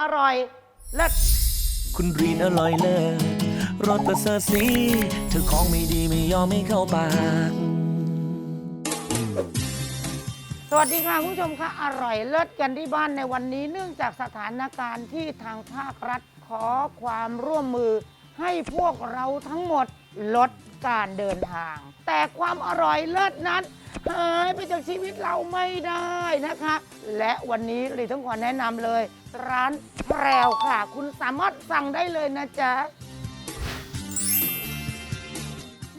อร่อยเลิศคุณรีนอร่อยเลิศรสประเสริฐสีเธอของไม่ดีไม่ยอมไม่เข้าปาก สวัสดีค่ะคุณผู้ชมค่ะอร่อยเลิศกันที่บ้านในวันนี้ เนื่องจากสถานการณ์ที่ทางภาครัฐขอความร่วมมือ ให้พวกเราทั้งหมดลดการเดินทาง แต่ความอร่อยเลิศนั้น หายไปจากชีวิตเราไม่ได้นะคะ และวันนี้เลยต้องขอแนะนำเลย ร้านแพรวค่ะ คุณสามารถสั่งได้เลยนะจ๊ะ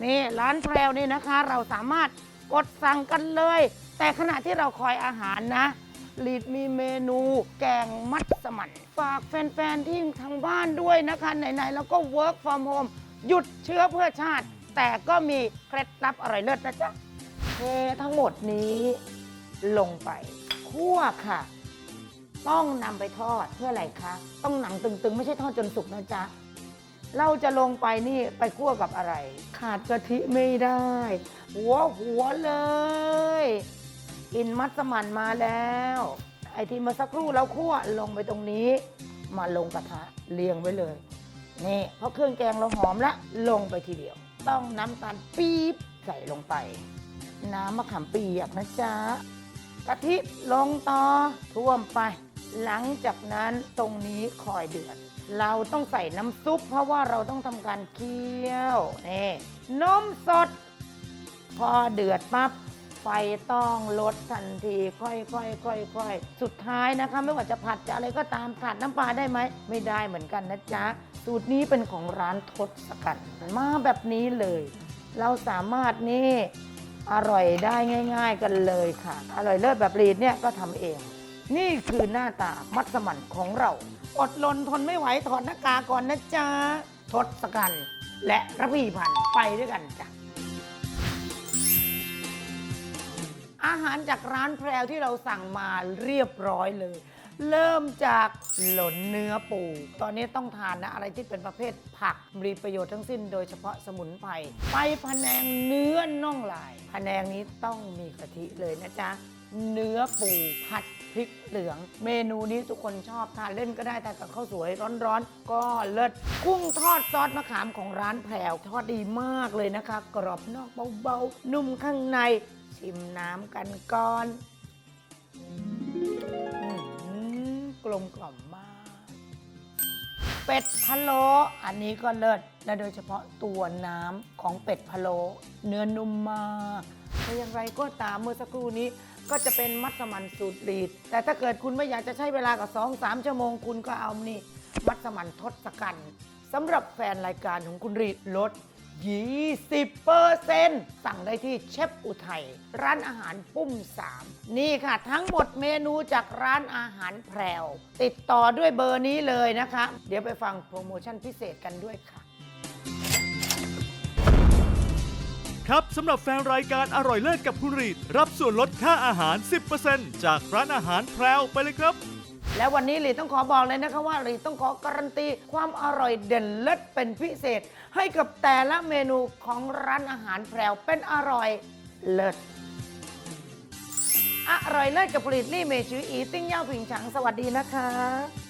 นี่ร้านแพรวนี่นะคะ เราสามารถกดสั่งกันเลย แต่ขณะที่เราคอยอาหารนะลีดมีเมนูแกงมัสมั่นฝากแฟนๆที่ทางบ้านด้วยนะคะ ไหนๆ แล้วก็ work from home หยุดเชื้อเพื่อชาติ แต่ก็มีเคล็ดลับอร่อยเลิศนะจ๊ะ เททั้งหมดนี้ลงไปคั่วค่ะ ต้องนำไปทอดเพื่ออะไรคะ ต้องหนังตึงๆ ไม่ใช่ทอดจนสุกนะจ๊ะ เราจะลงไปนี่ไปคั่วกับอะไร ขาดกะทิไม่ได้ หัวหัวเลยกลินมัสมั่นมาแล้ว ไอที่มื่อสักครู่เราคั่วลงไปตรงนี้ มาลงกระทะเรียงไว้เลยนี่เพราะเครื่องแกงเราหอมแล้วลงไปทีเดียว ต้องน้ำตาลปี๊บใส่ลงไป น้ำมะขามเปียกนะจ๊ะกะทิลงต่อท่วมไป หลังจากนั้นตรงนี้คอยเดือด เราต้องใส่น้ำซุป เพราะว่าเราต้องทำการเคี่ยวนี่นมสด พอเดือดปั๊บไฟต้องลดทันที ค่อยๆค่อยๆสุดท้ายนะคะ ไม่ว่าจะผัดจะอะไรก็ตามขาดน้ำปลาได้ไหม ไม่ได้เหมือนกันนะจ๊ะ สูตรนี้เป็นของร้านทศกัณฐ์มาแบบนี้เลย เราสามารถนี่ อร่อยได้ง่าย ๆกันเลยค่ะ อร่อยเลิศแบบรีดเนี่ยก็ทำเอง นี่คือหน้าตามัสมั่นของเรา อดลนทนไม่ไหวถอดหน้ากากก่อนนะจ๊ะทศกัณฐ์และระพีพันธ์ไปด้วยกันจ้ะอาหารจากร้านแพรวที่เราสั่งมาเรียบร้อยเลย เริ่มจากหล่นเนื้อปู ตอนนี้ต้องทานนะ อะไรที่เป็นประเภทผักมีประโยชน์ทั้งสิ้นโดยเฉพาะสมุนไพรไปพะแนงเนื้อน่องลายพะแนงนี้ต้องมีกะทิเลยนะจ๊ะ เนื้อปูผัดพริกเหลือง เมนูนี้ทุกคนชอบทานเล่นก็ได้ทานกับข้าวสวยร้อนๆ ก็เลิศกุ้งทอดซอสมะขามของร้านแพรวทอดดีมากเลยนะคะ กรอบนอกเบาๆนุ่มข้างในชิมน้ำกันก่อนอื้อหือก ลมกล่อมมาก เป็ดพะโล้อันนี้ก็เลิศและโดยเฉพาะตัวน้ำของเป็ดพะโล้เนื้อนุ่มมากแต่อย่างไรก็ตามเมื่อสักครู่นี้ก็จะเป็นมัสมั่นสูตรรีด แต่ถ้าเกิดคุณไม่อยากจะใช้เวลากับ2 3ชั่วโมงคุณก็เอานี่ มัสมั่นทศกัณฐ์สำหรับแฟนรายการของคุณรีดลด 20%สั่งได้ที่เชฟอุทัยร้านอาหารปุ้ม 3 นี่ค่ะ ทั้งหมดเมนูจากร้านอาหารแพรว ติดต่อด้วยเบอร์นี้เลยนะคะ เดี๋ยวไปฟังโปรโมชั่นพิเศษกันด้วยค่ะ ครับสำหรับแฟนรายการอร่อยเลิศกับคุณรีด รับส่วนลดค่าอาหาร 10%จากร้านอาหารแพรวไปเลยครับ แล้ววันนี้หลีต้องขอบอกเลยนะคะว่าหลีต้องขอการันตีความอร่อยเด่นเลิศเป็นพิเศษ ให้กับแต่ละเมนูของร้านอาหารแพรวเป็นอร่อยเลิศอร่อยเลิศกับผลิตลี่เมชืออีติ้งเย่าผิงฉังสวัสดีนะคะ